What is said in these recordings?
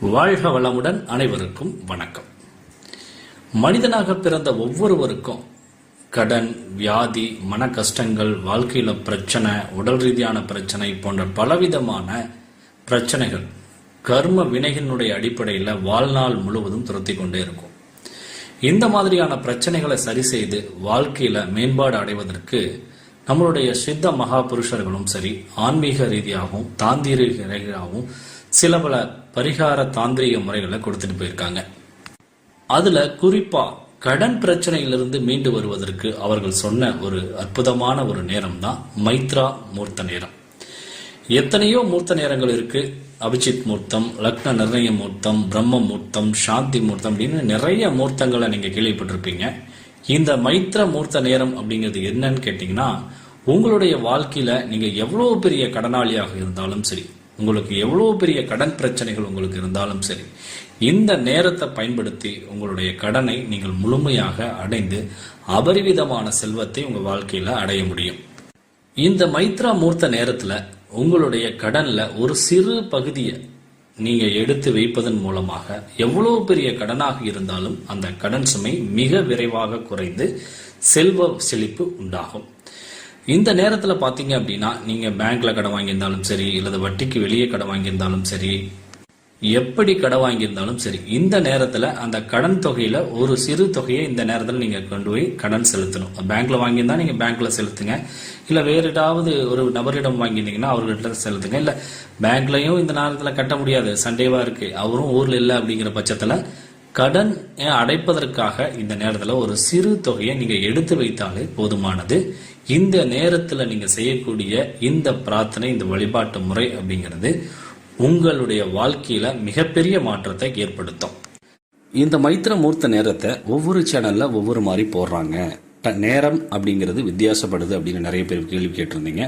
வாழ்க வளமுடன் அனைவருக்கும் வணக்கம். மனிதனாக பிறந்த ஒவ்வொருவருக்கும் கடன் வியாதி மன கஷ்டங்கள் வாழ்க்கையில பிரச்சனை உடல் ரீதியான பிரச்சனை போன்ற பலவிதமான பிரச்சனைகள் கர்ம வினைகளினுடைய அடிப்படையில் வாழ்நாள் முழுவதும் துரத்தி கொண்டே இருக்கும். இந்த மாதிரியான பிரச்சனைகளை சரி செய்து வாழ்க்கையில மேம்பாடு அடைவதற்கு நம்மளுடைய சித்த மகாபுருஷர்களும் சரி ஆன்மீக ரீதியாகவும் தாந்திரீக ரீதியாகவும் சில பல பரிகார தாந்திரிக முறைகளை கொடுத்துட்டு போயிருக்காங்க. அதுல குறிப்பா கடன் பிரச்சனையிலிருந்து மீண்டு வருவதற்கு அவர்கள் சொன்ன ஒரு அற்புதமான ஒரு நேரம் தான் மைத்ரா மூர்த்த நேரம். எத்தனையோ மூர்த்த நேரங்கள் இருக்கு. அபிஜித் மூர்த்தம் லக்ன நிர்ணய மூர்த்தம் பிரம்ம மூர்த்தம் சாந்தி மூர்த்தம் அப்படின்னு நிறைய மூர்த்தங்களை நீங்க கேள்விப்பட்டிருப்பீங்க. இந்த மைத்திர மூர்த்த நேரம் அப்படிங்கிறது என்னன்னு கேட்டீங்கன்னா உங்களுடைய வாழ்க்கையில நீங்க எவ்வளவு பெரிய கடனாளியாக இருந்தாலும் சரி உங்களுக்கு எவ்வளவு பெரிய கடன் பிரச்சனைகள் உங்களுக்கு இருந்தாலும் சரி இந்த நேரத்தை பயன்படுத்தி உங்களுடைய கடனை நீங்கள் முழுமையாக அடைந்து அபரிவிதமான செல்வத்தை உங்க வாழ்க்கையில அடைய முடியும். இந்த மைத்ரா மூர்த்த நேரத்துல உங்களுடைய கடன்ல ஒரு சிறு பகுதியை நீங்க எடுத்து வைப்பதன் மூலமாக எவ்வளவு பெரிய கடனாக இருந்தாலும் அந்த கடன் சுமை மிக விரைவாக குறைந்து செல்வ செழிப்பு உண்டாகும். இந்த நேரத்தில் பார்த்தீங்க அப்படின்னா நீங்கள் பேங்க்ல கடன் வாங்கியிருந்தாலும் சரி இல்லது வட்டிக்கு வெளியே கடன் வாங்கியிருந்தாலும் சரி எப்படி கடன் வாங்கியிருந்தாலும் சரி இந்த நேரத்துல அந்த கடன் தொகையில ஒரு சிறு தொகையை இந்த நேரத்துல நீங்க கொண்டு போய் கடன் செலுத்தணும். பேங்க்ல வாங்கியிருந்தா நீங்க பேங்க்ல செலுத்துங்க. இல்ல வேறு ஏதாவது ஒரு நபரிடம் வாங்கியிருந்தீங்கன்னா அவர்கிட்ட செலுத்துங்க. இல்ல பேங்க்லயும் இந்த நேரத்துல கட்ட முடியாது. சண்டேவா இருக்கு. அவரும் ஊர்ல இல்ல அப்படிங்கிற பட்சத்துல கடன் அடைப்பதற்காக இந்த நேரத்துல ஒரு சிறு தொகையை நீங்க எடுத்து வைத்தாலே போதுமானது. இந்த நேரத்துல நீங்க செய்யக்கூடிய இந்த பிரார்த்தனை இந்த வழிபாட்டு முறை அப்படிங்கிறது உங்களுடைய வாழ்க்கையில மிகப்பெரிய மாற்றத்தை ஏற்படுத்தும். இந்த மைத்திர மூர்த்த நேரத்தை ஒவ்வொரு சேனல்ல ஒவ்வொரு மாதிரி போடுறாங்க. நேரம் அப்படிங்கிறது வித்தியாசப்படுது அப்படின்னு நிறைய பேர் கேள்வி கேட்டிருந்தீங்க.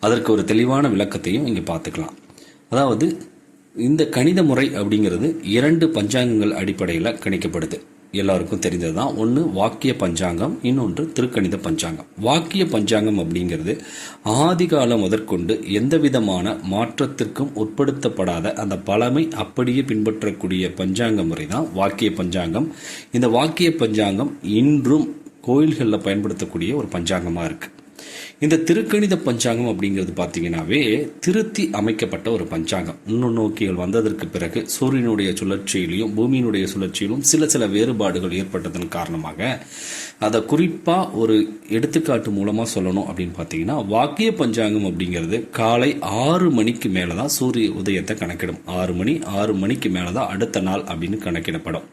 அதற்கு ஒரு தெளிவான விளக்கத்தையும் இங்கே பார்த்துக்கலாம். அதாவது இந்த கணித முறை அப்படிங்கிறது இரண்டு பஞ்சாங்கங்கள் அடிப்படையில் கணிக்கப்படுது. எல்லாருக்கும் தெரிந்தது தான் ஒன்று வாக்கிய பஞ்சாங்கம் இன்னொன்று திருக்கணித பஞ்சாங்கம். வாக்கிய பஞ்சாங்கம் அப்படிங்கிறது ஆதிகாலம் முதற்கொண்டு எந்த விதமான மாற்றத்திற்கும் உட்படுத்தப்படாத அந்த பழமை அப்படியே பின்பற்றக்கூடிய பஞ்சாங்க முறை தான் வாக்கிய பஞ்சாங்கம். இந்த வாக்கிய பஞ்சாங்கம் இன்றும் கோயில்களில் பயன்படுத்தக்கூடிய ஒரு பஞ்சாங்கமாக இருக்குது இந்த திருக்கணித பஞ்சாங்கம் அப்படிங்கிறது பார்த்தீங்கன்னாவே திருத்தி அமைக்கப்பட்ட ஒரு பஞ்சாங்கம். நுண்ணோக்கிகள் வந்ததற்கு பிறகு சூரியனுடைய சுழற்சியிலையும் பூமியினுடைய சுழற்சியிலும் சில சில வேறுபாடுகள் ஏற்பட்டதன் காரணமாக அதை குறிப்பாக ஒரு எடுத்துக்காட்டு மூலமாக சொல்லணும் அப்படின்னு பார்த்தீங்கன்னா வாக்கிய பஞ்சாங்கம் அப்படிங்கிறது காலை ஆறு மணிக்கு மேலே தான் சூரிய உதயத்தை கணக்கிடும். ஆறு மணி ஆறு மணிக்கு மேலே தான் அடுத்த நாள் அப்படின்னு கணக்கிடப்படும்.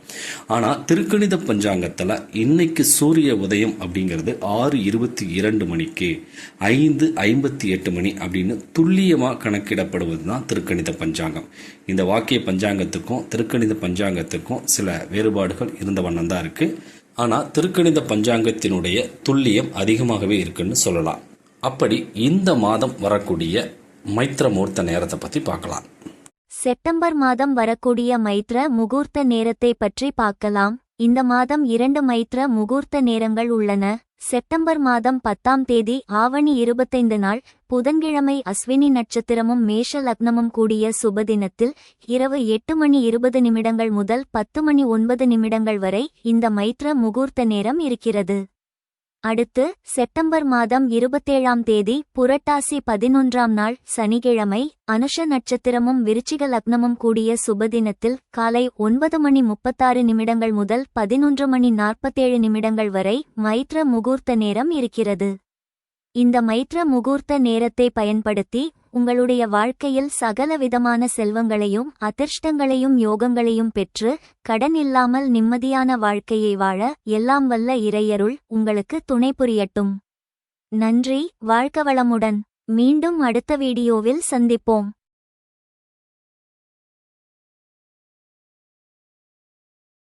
ஆனால் திருக்கணித பஞ்சாங்கத்தில் இன்னைக்கு சூரிய உதயம் அப்படிங்கிறது ஆறு இருபத்தி இரண்டு மணிக்கு ஐந்து ஐம்பத்தி எட்டு மணி அப்படின்னு துல்லியமாக கணக்கிடப்படுவது தான் திருக்கணித பஞ்சாங்கம். இந்த வாக்கிய பஞ்சாங்கத்துக்கும் திருக்கணித பஞ்சாங்கத்துக்கும் சில வேறுபாடுகள் இருந்த வண்ணம் தான் இருக்குது ஆனால் திருக்கணித பஞ்சாங்கத்தினுடைய துல்லியம் அதிகமாகவே இருக்குன்னு சொல்லலாம். அப்படி இந்த மாதம் வரக்கூடிய மைத்திர மூர்த்த நேரத்தை பற்றி பார்க்கலாம். செப்டம்பர் மாதம் வரக்கூடிய மைத்ர முகூர்த்த நேரத்தை பற்றி பார்க்கலாம். இந்த மாதம் இரண்டு மைத்ர முகூர்த்த நேரங்கள் உள்ளன. செப்டம்பர் மாதம் பத்தாம் தேதி ஆவணி இருபத்தைந்து நாள் புதன்கிழமை அஸ்வினி நட்சத்திரமும் மேஷ லக்னமும் கூடிய சுபதினத்தில் இரவு எட்டு மணி இருபது நிமிடங்கள் முதல் பத்து மணி ஒன்பது நிமிடங்கள் வரை இந்த மைத்ர முகூர்த்த நேரம் இருக்கிறது. அடுத்து செப்டம்பர் மாதம் இருபத்தேழாம் தேதி புரட்டாசி பதினொன்றாம் நாள் சனிக்கிழமை அனுஷ நட்சத்திரமும் விருச்சிக லக்னமும் கூடிய சுபதினத்தில் காலை ஒன்பது மணி முப்பத்தாறு நிமிடங்கள் முதல் பதினொன்று மணி நாற்பத்தேழு நிமிடங்கள் வரை மைத்ர முகூர்த்த நேரம் இருக்கிறது. இந்த மைத்ர முகூர்த்த நேரத்தை பயன்படுத்தி உங்களுடைய வாழ்க்கையில் சகல விதமான செல்வங்களையும் அதிர்ஷ்டங்களையும் யோகங்களையும் பெற்று கடன் இல்லாமல் நிம்மதியான வாழ்க்கையை வாழ எல்லாம் வல்ல இறையருள் உங்களுக்கு துணை புரியட்டும். நன்றி வாழ்க வளமுடன். மீண்டும் அடுத்த வீடியோவில் சந்திப்போம்.